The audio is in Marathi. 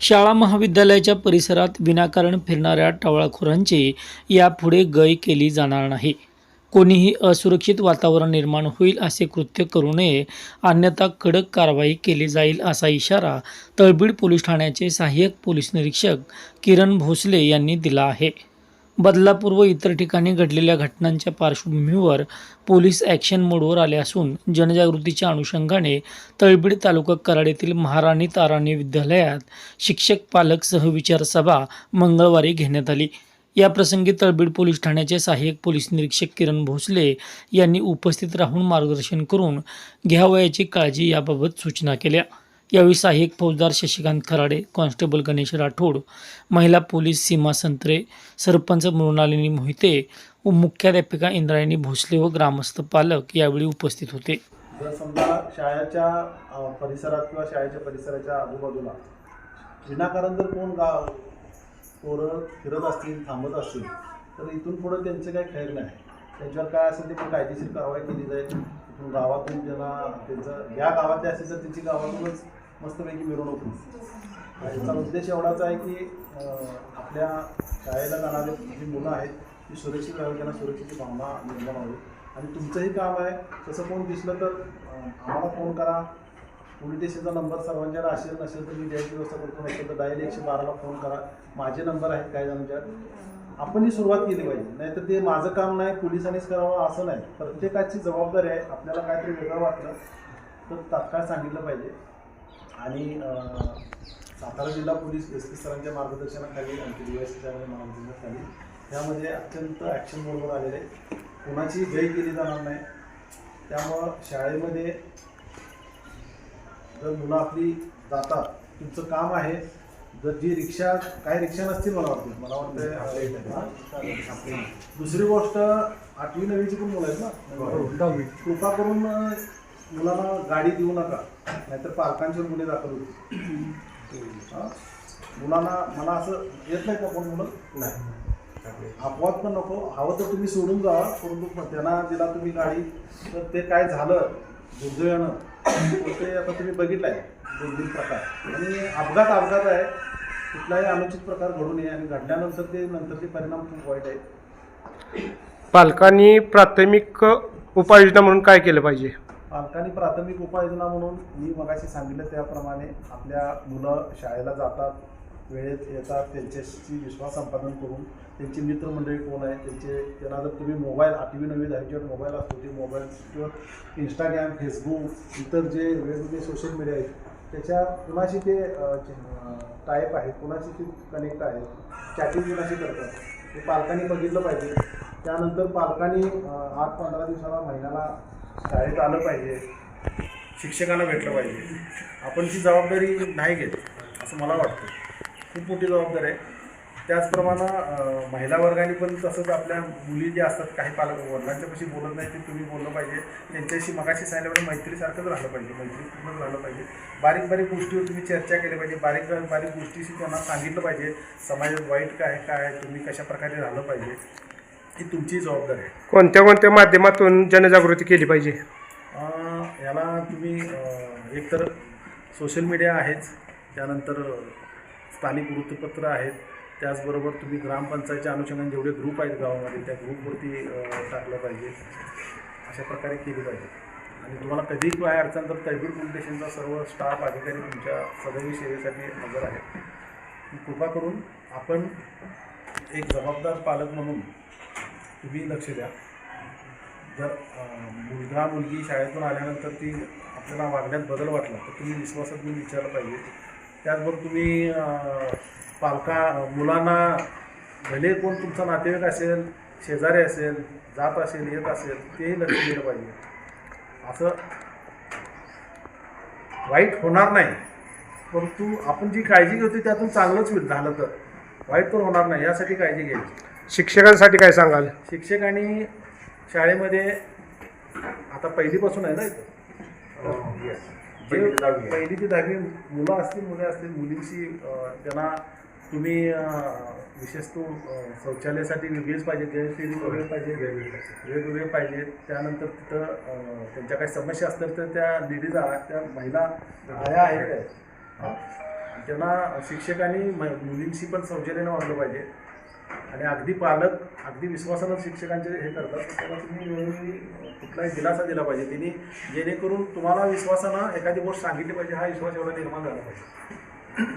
शाळा महाविद्यालयाच्या परिसरात विनाकारण फिरणाऱ्या टवळाखोरांची यापुढे गय केली जाणार नाही. कोणीही असुरक्षित वातावरण निर्माण होईल असे कृत्य करू नये अन्यथा कडक कारवाई केली जाईल असा इशारा तळबीड पोलीस ठाण्याचे सहाय्यक पोलीस निरीक्षक किरण भोसले यांनी दिला आहे. बदलापूर व इतर ठिकाणी घडलेल्या घटनांच्या पार्श्वभूमीवर पोलीस ॲक्शन मोडवर आले असून जनजागृतीच्या अनुषंगाने तळबीड तालुका कराड येथील महाराणी ताराणी विद्यालयात शिक्षक पालक सहविचार सभा मंगळवारी घेण्यात आली. या प्रसंगी तळबीड पोलीस ठाण्याचे सहाय्यक पोलीस निरीक्षक किरण भोसले यांनी उपस्थित राहून मार्गदर्शन करून घ्यावयाची काळजी याबाबत सूचना केल्या. यावेळी सहाय्यक फौजदार शशिकांत खराडे कॉन्स्टेबल गणेश राठोड महिला पोलीस सीमा संत्रे सरपंच मृणालिनी मोहिते व मुख्याध्यापिका इंद्रायणी भोसले व ग्रामस्थ पालक यावेळी उपस्थित होते. जर समजा शाळेच्या परिसरात किंवा शाळेच्या परिसराच्या आजूबाजूला विनाकारण जर कोण गाव पोरं फिरत असतील थांबत असतील तर इथून पुढं त्यांचं काही खैर नाही. त्यांच्यावर काय असेल ते पण कायदेशीर कारवाई केली जाईल. इथून गावातून त्यांना त्यांचं या गावातले असेल तर त्यांची गावातूनच मस्तपैकी मिरवणूक होईल याचा उद्देश एवढाच आहे की आपल्या शाळेला जाणारे जी मुलं आहेत ती सुरक्षित राहावी त्यांना सुरक्षेची भावना निर्माण व्हावी. आणि तुमचंही काम आहे तसं कोण दिसलं तर आम्हाला फोन करा. पोलीस स्टेशनचा नंबर सर्वांच्याला असेल नसेल तर मी द्यायची व्यवस्था करतो नसेल तर डायल एकशे बाराला फोन करा. माझे नंबर आहेत काही जणांच्या आपण ही सुरुवात केली पाहिजे. नाहीतर ते माझं काम नाही पोलिसांनीच करावं असं नाही. प्रत्येकाची जबाबदारी आहे. आपल्याला काहीतरी वेगळं वाटलं तर तात्काळ सांगितलं पाहिजे. आणि सातारा जिल्हा पोलीस एस पी सरांच्या मार्गदर्शनाखाली आमच्या डी एस मार्गदर्शनाखाली त्यामध्ये अत्यंत ॲक्शन मोडवर आलेले. कोणाची गय केली जाणार नाही. त्यामुळं शाळेमध्ये जर मुलं आपली जातात तुमचं काम आहे जर जी रिक्षा काही रिक्षा नसतील मला वाटतं. मला वाटतं दुसरी गोष्ट आठवी नववीची पण मुलं आहेत ना? कृपा करून मुलांना गाडी देऊ नका नाहीतर पालकांच्यावर गुन्हे दाखल होतील. हा? मुलांना मला असं येत नाही का कोण मुलं? नाही. अपवाद पण नको. हवं तर तुम्ही सोडून जा परंतु त्यांना दिला तुम्ही गाडी तर ते काय झालं? दुर्दैवानं. ते आता तुम्ही बघितलं आहे दोन तीन प्रकार. आणि अपघात अपघात आहे. कुठलाही अनुचित प्रकार घडू नये. आणि घडल्यानंतर ते नंतरचे परिणाम खूप वाईट आहेत. पालकांनी प्राथमिक उपाययोजना म्हणून काय केलं पाहिजे? पालकांनी प्राथमिक उपाययोजना म्हणून मी मगाशी सांगितलं त्याप्रमाणे आपल्या मुलं शाळेला जातात वेळेत येतात त्यांच्याशी विश्वास संपादन करून त्यांची मित्रमंडळी कोण आहे त्यांचे त्यांना जर तुम्ही मोबाईल आठवी नवी दहावीच्यावर मोबाईल असतो ते मोबाईल किंवा इंस्टाग्राम फेसबुक इतर जे वेगवेगळे सोशल मीडिया आहेत त्याच्या कुणाशी ते टाईप आहेत कुणाशी ते कनेक्ट आहेत चॅटिंग कुणाशी करतात ते पालकांनी बघितलं पाहिजे. त्यानंतर पालकांनी आठ पंधरा दिवसाला महिन्याला शाळेत आलं पाहिजे. शिक्षकांना भेटलं पाहिजे. आपण ती जबाबदारी नाही घेत असं मला वाटतं. खूप मोठी जबाबदारी आहे. त्याचप्रमाणे महिला वर्गाने पण तसंच आपल्या मुली ज्या असतात काही पालक वडिलांच्यापाशी बोलत नाही ते तुम्ही बोललं पाहिजे. त्यांच्याशी मगाशी सांगितल्यामुळे मैत्रीसारखंच राहिलं पाहिजे मैत्रीपूर्णच राहिलं पाहिजे. बारीक बारीक गोष्टीवर तुम्ही चर्चा केली पाहिजे. बारीक बारीक गोष्टीशी त्यांना सांगितलं पाहिजे. समाजात वाईट काय काय आहे तुम्ही कशा प्रकारे राहिलं पाहिजे. ही तुमची जबाबदारी आहे. कोणत्या कोणत्या माध्यमातून जनजागृती केली पाहिजे? अं, याला तुम्ही अं, एकतर सोशल मीडिया आहेच त्यानंतर स्थानिक वृत्तपत्र आहेत त्याचबरोबर तुम्ही ग्रामपंचायतच्या अनुषंगाने जेवढे ग्रुप आहेत गावामध्ये त्या ग्रुपवरती अं, टाकलं पाहिजे. अशा प्रकारे केली पाहिजे. आणि तुम्हाला कधीही काय अडचण तर पोलीस स्टेशनचा सर्व स्टाफ अधिकारी तुमच्या सदैव सेवेसाठी हजर आहे कृपा करून आपण एक जबाबदार पालक म्हणून तुम्ही लक्ष द्या. जर मुलगा मुलगी शाळेतून आल्यानंतर ती आपल्याला वागण्यात बदल वाटला तर तुम्ही विश्वासात घेऊन विचारलं पाहिजे. त्याचबरोबर तुम्ही पालका मुलांना भले कोण तुमचा नातेवाईक असेल शेजारी असेल जात असेल येत असेल तेही लक्ष दिलं पाहिजे. असं वाईट होणार नाही. परंतु आपण जी काळजी घेतो त्यातून चांगलंच होईल झालं तर. वाईट तर होणार नाही यासाठी काळजी घ्यायची. शिक्षकांसाठी काय सांगाल? शिक्षकांनी शाळेमध्ये आता पहिलीपासून आहे ना इथं? जे पहिली ते दहावी मुलं असतील मुले असतील मुलींशी अं, त्यांना तुम्ही अं, विशेष तो अं, शौचालयासाठी वेगळीच पाहिजे गैरसोयी वेगळे पाहिजे वेगवेगळे पाहिजे त्यानंतर तिथं अं, त्यांच्या काही समस्या असतील तर त्या लेडीज त्या महिला आया आहेत. काय त्यांना शिक्षकांनी म- मुलींशी पण सौजन्याने वागलं पाहिजे. आणि अगदी पालक अगदी विश्वासानं शिक्षकांचे हे करतात त्याला तुम्ही वेळोवेळी कुठलाही दिलासा दिला पाहिजे. तिने जेणेकरून तुम्हाला विश्वासानं एखादी गोष्ट सांगितली पाहिजे हा विश्वास एवढा निर्माण झाला पाहिजे.